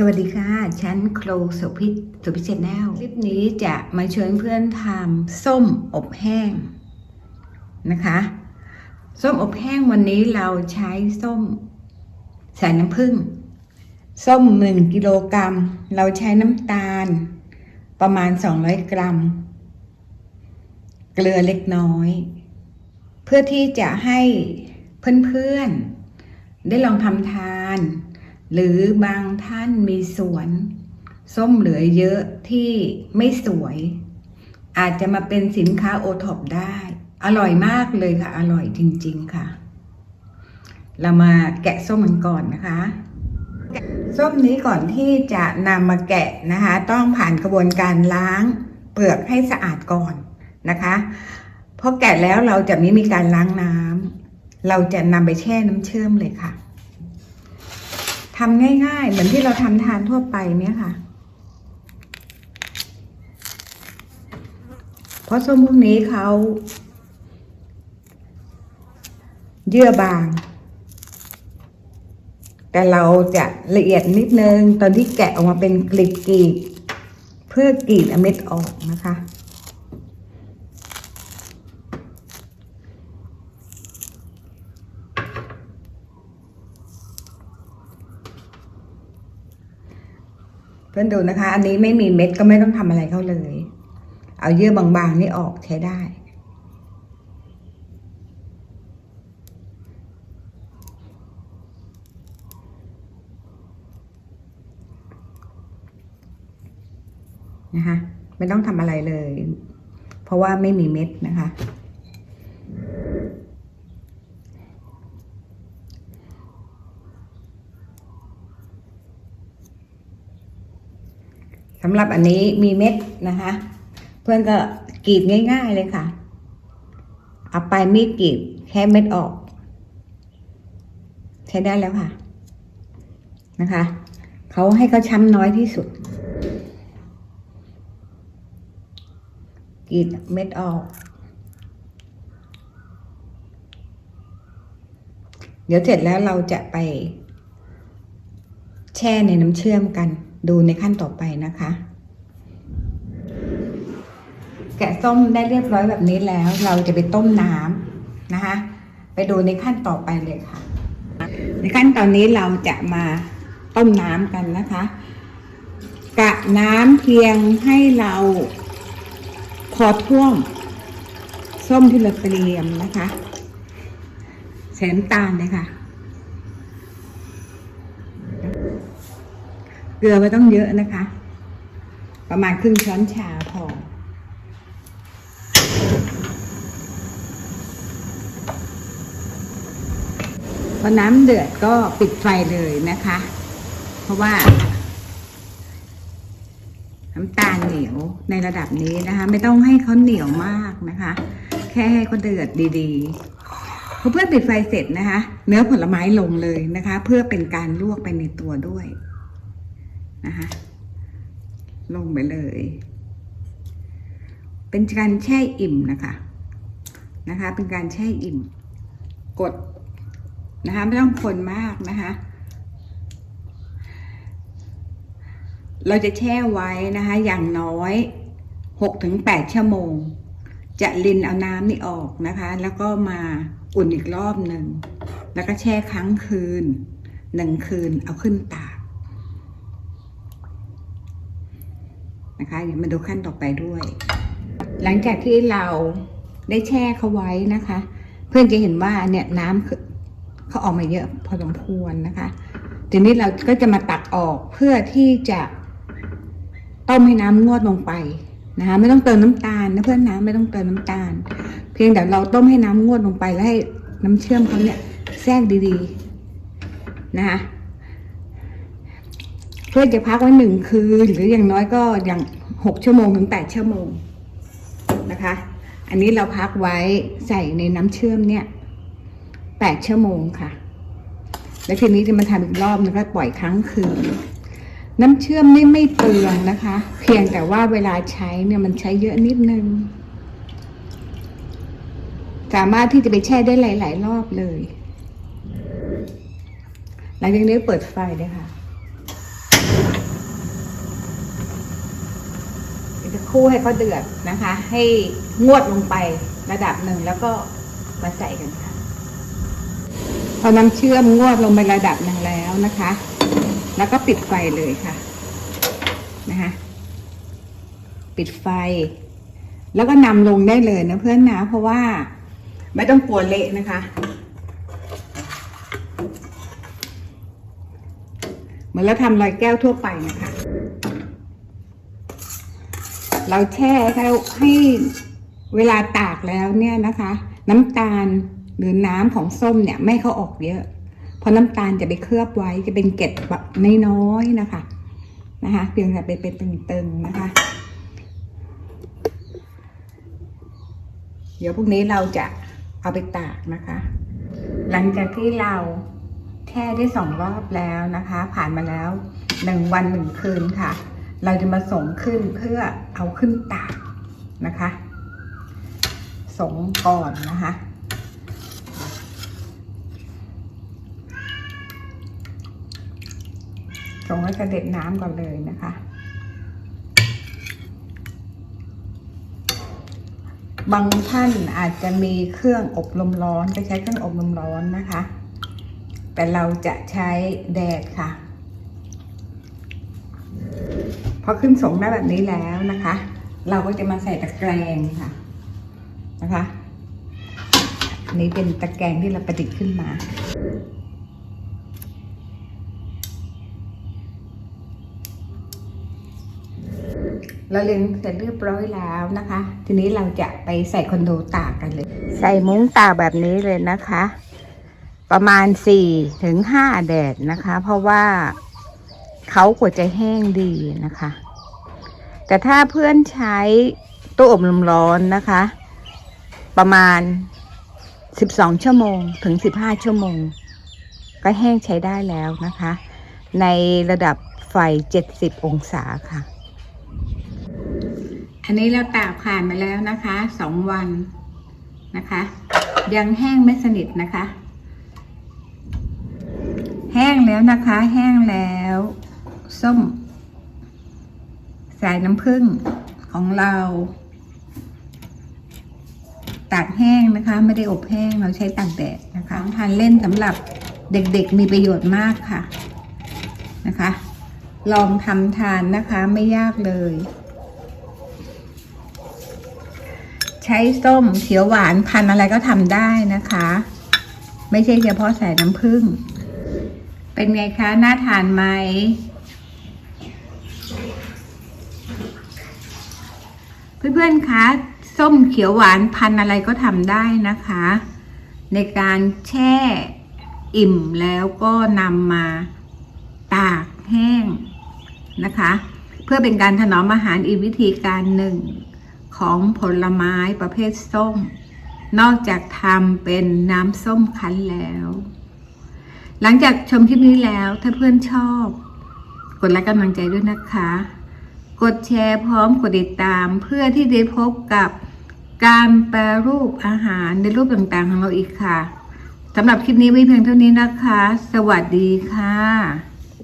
สวัสดีค่ะฉันโคลสุพิษสุพิชแนลคลิปนี้จะมาชวนเพื่อนทำส้มอบแห้งนะคะ ส้มอบแห้งวันนี้เราใช้ส้มใส่น้ำผึ้งส้มหนึ่งกิโลกรัม เราใช้น้ำตาล ประมาณ 200 กรัม เกลือเล็กน้อย เพื่อที่จะให้เพื่อนๆ ได้ลองทำทาน หรือบางท่านมีสวน ส้มเหลือเยอะที่ไม่สวย อาจจะมาเป็นสินค้าโอท็อปได้ อร่อยมากเลยค่ะ อร่อยจริง ๆค่ะ เรามาแกะส้มมันก่อนนะคะส้มนี้ก่อนที่จะนำมาแกะนะคะ ต้องผ่านกระบวนการล้างเปลือกให้สะอาดก่อนนะคะพอแกะแล้วเราจะไม่มีการล้างน้ำเราจะนำไปแช่น้ำเชื่อมเลยค่ะ ทำง่าย ๆ เหมือนที่เราทำทานทั่วไปเนี่ยค่ะ เพราะส้มพวกนี้เขาเยื่อบาง แต่เราจะละเอียดนิดนึง ตอนที่แกะออกมาเป็นกลีบๆเพื่อกรีดเม็ดออกนะคะ พื่อนดูนะคะ อันนี้ไม่มีเม็ดก็ไม่ต้องทำอะไรเขาเลย เอาเยื่อบางๆนี่ออกใช้ได้ นะคะ ไม่ต้องทำอะไรเลย เพราะว่าไม่มีเม็ดนะคะำหรับอันนี้มีเม็ดนะคะ เพื่อนก็กรีดง่าย ๆเลยค่ะ เอาปลายมีดกรีดแค่เม็ดออก ใช้ได้แล้วค่ะ นะคะเขาให้เขาช้ำน้อยที่สุดกรีดเม็ดออก เดี๋ยวเสร็จแล้วเราจะไป แช่ในน้ำเชื่อมกัน ดูในขั้นต่อไปนะคะ แกะส้มได้เรียบร้อยแบบนี้แล้ว เราจะไปต้มน้ำนะคะ ไปดูในขั้นต่อไปเลยค่ะ ในขั้นตอนนี้เราจะมาต้มน้ำกันนะคะ กะน้ำเพียงให้เราพอท่วมส้มที่เราเตรียมนะคะใส่น้ำตาลเลยค่ะ เกลือไม่ต้องเยอะนะคะ ประมาณครึ่งช้อนชาพอพอน้ำเดือดก็ปิดไฟเลยนะคะ เพราะว่า น้ำตาลเหนียวในระดับนี้นะคะ ไม่ต้องให้เขาเหนียวมากนะคะ แค่ให้เขาเดือดดีๆพอเพื่อปิดไฟเสร็จนะคะ เนื้อผลไม้ลงเลยนะคะ เพื่อเป็นการลวกไปในตัวด้วย นะคะลงไปเลย เป็นการแช่อิ่มนะคะนะคะ เป็นการแช่อิ่ม กดนะคะไม่ต้องคนมากนะคะเราจะแช่ไว้นะคะ อย่างน้อยหกถึงแปดชั่วโมง จะลินเอาน้ำนี่ออกนะคะ แล้วก็มาอุ่นอีกรอบหนึ่ง แล้วก็แช่ครั้งคืนหนึ่งคืนเอาขึ้นตาก นะคะเดี๋ยวมาดูขั้นต่อไปด้วย หลังจากที่เราได้แช่เขาไว้นะคะ เพื่อนจะเห็นว่าเนี่ยน้ำเขาออกมาเยอะพอสมควรนะคะทีนี้เราก็จะมาตักออกเพื่อที่จะต้มให้น้ำงวดลงไปนะคะไม่ต้องเติมน้ำตาลนะเพื่อนนะไม่ต้องเติมน้ำตาล เพียงแต่เราต้มให้น้ำงวดลงไปแล้วให้น้ำเชื่อมเขาเนี่ยแทรกดีๆนะคะ เพื่อจะพักไว้หนึ่งคืน หรืออย่างน้อยก็อย่างหกชั่วโมงถึงแปดชั่วโมงนะคะ อันนี้เราพักไว้ใส่ในน้ำเชื่อมเนี่ยแปดชั่วโมงค่ะ แล้วทีนี้จะมาทำอีกรอบนึงก็ปล่อยครั้งคืน น้ำเชื่อมนี่ไม่เปลืองนะคะ เพียงแต่ว่าเวลาใช้เนี่ยมันใช้เยอะนิดนึง สามารถที่จะไปแช่ได้หลาย ๆ รอบเลย หลังจากนี้เปิดไฟเลยค่ะ คู่ให้เขาเดือดนะคะ ให้งวดลงไประดับหนึ่งแล้วก็มาใส่กันค่ะพอน้ำเชื่อมงวดลงไประดับหนึ่งแล้วนะคะ แล้วก็ปิดไฟเลยค่ะนะคะปิดไฟ แล้วก็นำลงได้เลยนะเพื่อนนะ เพราะว่าไม่ต้องกลัวเละนะคะ เหมือนเราทำลอยแก้วทั่วไปนะคะ เราแช่ให้ให้เวลาตากแล้วเนี่ยนะคะ น้ำตาลหรือน้ำของส้มเนี่ยไม่เขาออกเยอะ เพราะน้ำตาลจะไปเคลือบไว้จะเป็นเกล็ดแบบน้อยๆนะคะนะคะเพียงแต่เป็นเป็นตึงๆนะคะ เดี๋ยวพรุ่งนี้เราจะเอาไปตากนะคะ หลังจากที่เราแช่ได้สองรอบแล้วนะคะ ผ่านมาแล้วหนึ่งวันหนึ่งคืนค่ะ เราจะมาส่งขึ้นเพื่อเอาขึ้นตากนะคะส่งก่อนนะคะส่งให้กระเด็ดน้ำก่อนเลยนะคะบางท่านอาจจะมีเครื่องอบลมร้อนก็ใช้เครื่องอบลมร้อนนะคะ แต่เราจะใช้แดดค่ะ พ อขึ้นสงได้แบบนี้แล้วนะคะ เราก็จะมาใส่ตะแกรงค่ะนะคะอันนี้เป็นตะแกรงที่เราประดิษฐ์ขึ้นมาเราเลี้ยงเสร็จเรียบร้อยแล้วนะคะ ทีนี้เราจะไปใส่คอนโดตากกันเลย ใส่มุ้งตากแบบนี้เลยนะคะ ประมาณสี่ถึงห้าแดดนะคะ เพราะว่า เขากว่าจะแห้งดีนะคะ แต่ถ้าเพื่อนใช้ตู้อบลมร้อนนะคะ ประมาณสิบสองชั่วโมงถึงสิบห้าชั่วโมง ก็แห้งใช้ได้แล้วนะคะ ในระดับไฟเจ็ดสิบองศาค่ะ อันนี้เราตากผ่านมาแล้วนะคะสองวันนะคะ ยังแห้งไม่สนิทนะคะ แห้งแล้วนะคะ แห้งแล้ว ส้ม สายน้ำผึ้งของเราตากแห้งนะคะ ไม่ได้อบแห้งเราใช้ตากแดดนะคะทานเล่นสำหรับเด็กๆมีประโยชน์มากค่ะนะคะ ลองทำทานนะคะไม่ยากเลย ใช้ส้มเขียวหวานพันอะไรก็ทำได้นะคะ ไม่ใช่เฉพาะใส่น้ำผึ้งเป็นไงคะ น่าทานไหม เพื่อนๆคะส้มเขียวหวานพันอะไรก็ทำได้นะคะ ในการแช่อิ่มแล้วก็นำมาตากแห้งนะคะ เพื่อเป็นการถนอมอาหารอีกวิธีการหนึ่งของผลไม้ประเภทส้ม นอกจากทำเป็นน้ำส้มคั้นแล้ว หลังจากชมคลิปนี้แล้วถ้าเพื่อนชอบ กดไลค์กำลังใจด้วยนะคะ กดแชร์พร้อมกดติดตาม เพื่อที่ได้พบกับการแปรรูปอาหารในรูปต่างๆของเราอีกค่ะสำหรับคลิปนี้ไว้เพียงเท่านี้นะคะ สวัสดีค่ะ